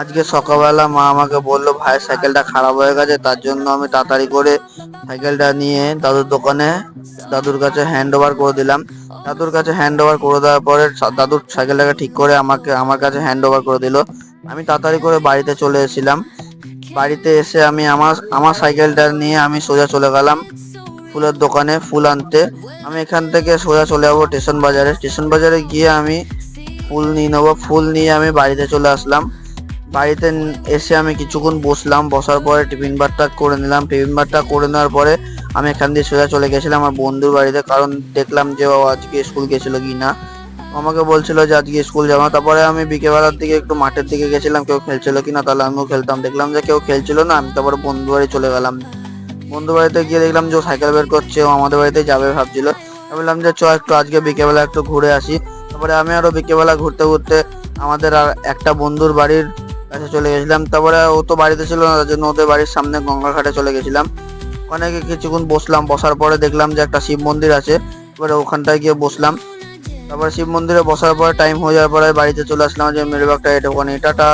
আজকে সকালবেলা মা আমাকে বলল, ভাইয়ের সাইকেলটা খারাপ হয়ে গেছে, তার জন্য আমি তাড়াতাড়ি করে সাইকেলটা নিয়ে দাদুর দোকানে, দাদুর কাছে হ্যান্ড ওভার করে দিলাম। দাদুর কাছে হ্যান্ড ওভার করে দেওয়ার পরে দাদুর সাইকেলটাকে ঠিক করে আমাকে, আমার কাছে হ্যান্ড ওভার করে দিল। আমি তাড়াতাড়ি করে বাড়িতে চলে এসেছিলাম। বাড়িতে এসে আমি আমার আমার সাইকেলটা নিয়ে আমি সোজা চলে গেলাম ফুলের দোকানে ফুল আনতে। আমি এখান থেকে সোজা চলে যাব স্টেশন বাজারে। স্টেশন বাজারে গিয়ে আমি ফুল নিয়ে নেব। ফুল নিয়ে আমি বাড়িতে চলে আসলাম। বাড়িতে এসে আমি কিছুক্ষণ বসলাম, বসার পরে টিফিন বারটা করে নিলাম। টিফিন বারটা করে নেওয়ার পরে আমি এখান দিয়ে সোজা চলে গেছিলাম আমার বন্ধুর বাড়িতে, কারণ দেখলাম যে ও আজকে স্কুল গেছিল কি না। আমাকে বলছিল যে আজকে স্কুল যাব না। তারপরে আমি বিকেলবেলার দিকে একটু মাঠের দিকে গেছিলাম, কেউ খেলছিল কি না তাহলে আমিও খেলতাম। দেখলাম যে কেউ খেলছিল না, আমি তারপরে বন্ধু বাড়ি চলে গেলাম। বন্ধু বাড়িতে গিয়ে দেখলাম যে ও সাইকেল বের করছে, ও আমাদের বাড়িতে যাবে ভাবছিল। আমি বললাম যে চ একটু আজকে বিকেলবেলা একটু ঘুরে আসি। তারপরে আমি আরও বিকেলবেলা ঘুরতে ঘুরতে আমাদের আর একটা বন্ধুর বাড়ির কাছে চলে গেছিলাম। তারপরে ও তো বাড়িতে ছিল না, তার জন্য ওদের বাড়ির সামনে গঙ্গা ঘাটে চলে গেছিলাম। গিয়ে কিছুক্ষণ বসলাম, বসার পরে দেখলাম যে একটা শিব মন্দির আছে। এবারে ওখানটায় গিয়ে বসলাম। তারপরে শিব মন্দিরে বসার পরে টাইম হয়ে যাওয়ার পরে বাড়িতে চলে আসলাম যে, মেরুবাগটা এটা ওখানে। টাটা!